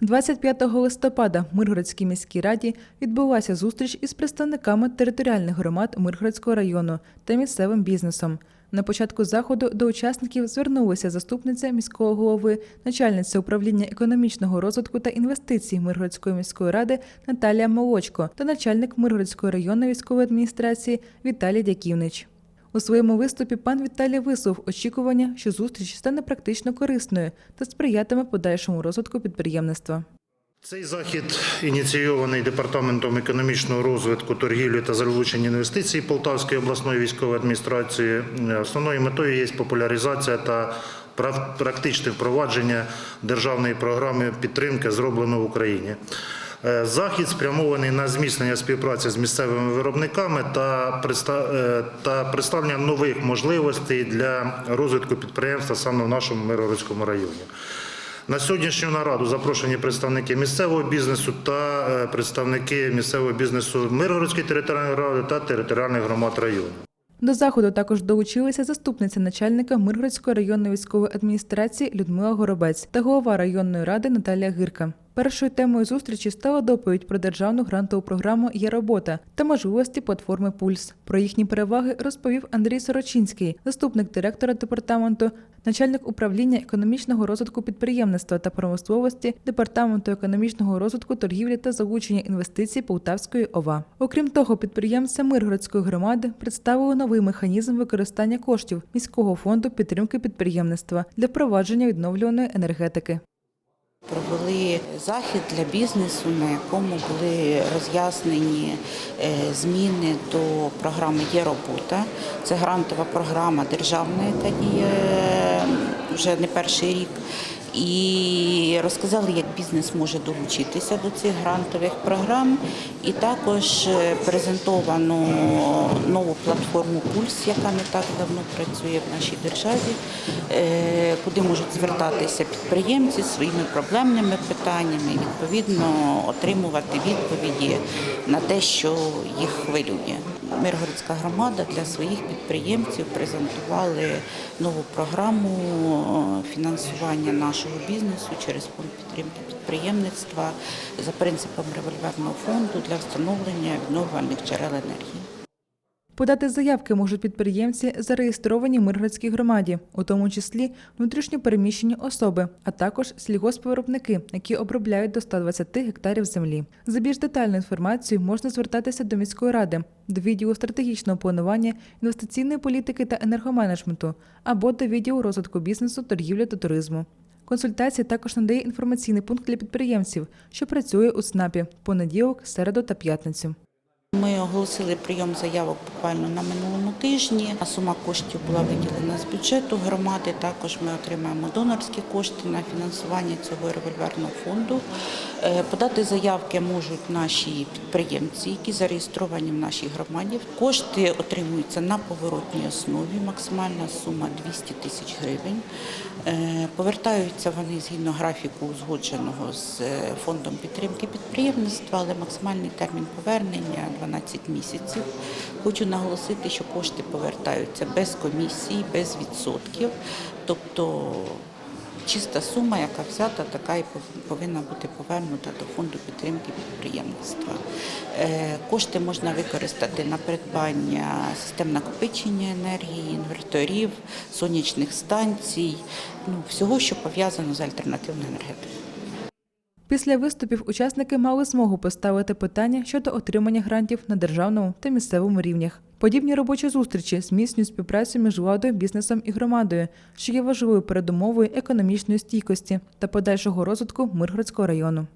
25 листопада в Миргородській міській раді відбулася зустріч із представниками територіальних громад Миргородського району та місцевим бізнесом. На початку заходу до учасників звернулася заступниця міського голови, начальниця управління економічного розвитку та інвестицій Миргородської міської ради Наталія Молочко та начальник Миргородської районної військової адміністрації Віталій Дяківнич. У своєму виступі пан Віталій висловив очікування, що зустріч стане практично корисною та сприятиме подальшому розвитку підприємництва. Цей захід ініційований департаментом економічного розвитку, торгівлі та залучення інвестицій Полтавської обласної військової адміністрації. Основною метою є популяризація та практичне впровадження державної програми підтримки, зроблено в Україні. Е, Захід спрямований на зміцнення співпраці з місцевими виробниками е, та представлення нових можливостей для розвитку підприємства саме в нашому Миргородському районі. На сьогоднішню нараду запрошені представники місцевого бізнесу та е, представники місцевого бізнесу Миргородської територіальної ради та територіальних громад району. До заходу також долучилися заступниця начальника Миргородської районної військової адміністрації Людмила Горобець та голова районної ради Наталія Гирка. Першою темою зустрічі стала доповідь про державну грантову програму Є робота та можливості платформи Пульс. Про їхні переваги розповів Андрій Сорочинський, заступник директора департаменту, начальник управління економічного розвитку підприємництва та промисловості департаменту економічного розвитку торгівлі та залучення інвестицій Полтавської ОВА. Окрім того, підприємця Миргородської громади представили новий механізм використання коштів міського фонду підтримки підприємництва для впровадження відновлюваної енергетики. Провели захід для бізнесу, на якому були роз'яснені е, зміни до програми Є робота. Це грантова програма державної, та е, вже не перший рік. І розказали, як бізнес може долучитися до цих грантових програм. І також е, презентовано нову платформу Пульс, яка не так давно працює в нашій державі, е, куди можуть звертатися підприємці зі своїми проблемними питаннями, і відповідно отримувати відповіді на те, що їх хвилює. Миргородська громада для своїх підприємців презентували нову програму е, фінансування нашого бізнесу через фонд підтримки підприємництва за принципом револьверного фонду для встановлення відновлювальних джерел енергії. Подати заявки можуть підприємці, зареєстровані в Миргородській громаді, у тому числі внутрішньо переміщені особи, а також сільгоспвиробники, які обробляють до 120 гектарів землі. За більш детальну інформацію можна звертатися до міської ради, до відділу стратегічного планування, інвестиційної політики та енергоменеджменту або до відділу розвитку бізнесу, торгівлі та туризму. Консультації також надає інформаційний пункт для підприємців, що працює у ЦНАПі понеділок, середу та п'ятницю. Ми оголосили прийом заявок буквально на минулому тижні. Сума коштів була виділена з бюджету громади. Також ми отримаємо донорські кошти на фінансування цього револьверного фонду. Е, Подати заявки можуть наші підприємці, які зареєстровані в нашій громаді. Кошти отримуються на поворотній основі. Максимальна сума 200 тисяч гривень. Е, Повертаються вони згідно графіку, узгодженого з е, фондом підтримки підприємництва, але максимальний термін повернення 12 місяців. Хочу наголосити, що кошти повертаються без комісії, без відсотків. Тобто чиста сума, яка взята, така і повинна бути повернута до фонду підтримки підприємництва. Е, Кошти можна використати на придбання систем накопичення енергії, інверторів, сонячних станцій, ну, всього, що пов'язано з альтернативною енергетикою. Після виступів учасники мали змогу поставити питання щодо отримання грантів на державному та місцевому рівнях. Подібні робочі зустрічі зміцнюють співпрацю між владою, бізнесом і громадою, що є важливою передумовою економічної стійкості та подальшого розвитку Миргородського району.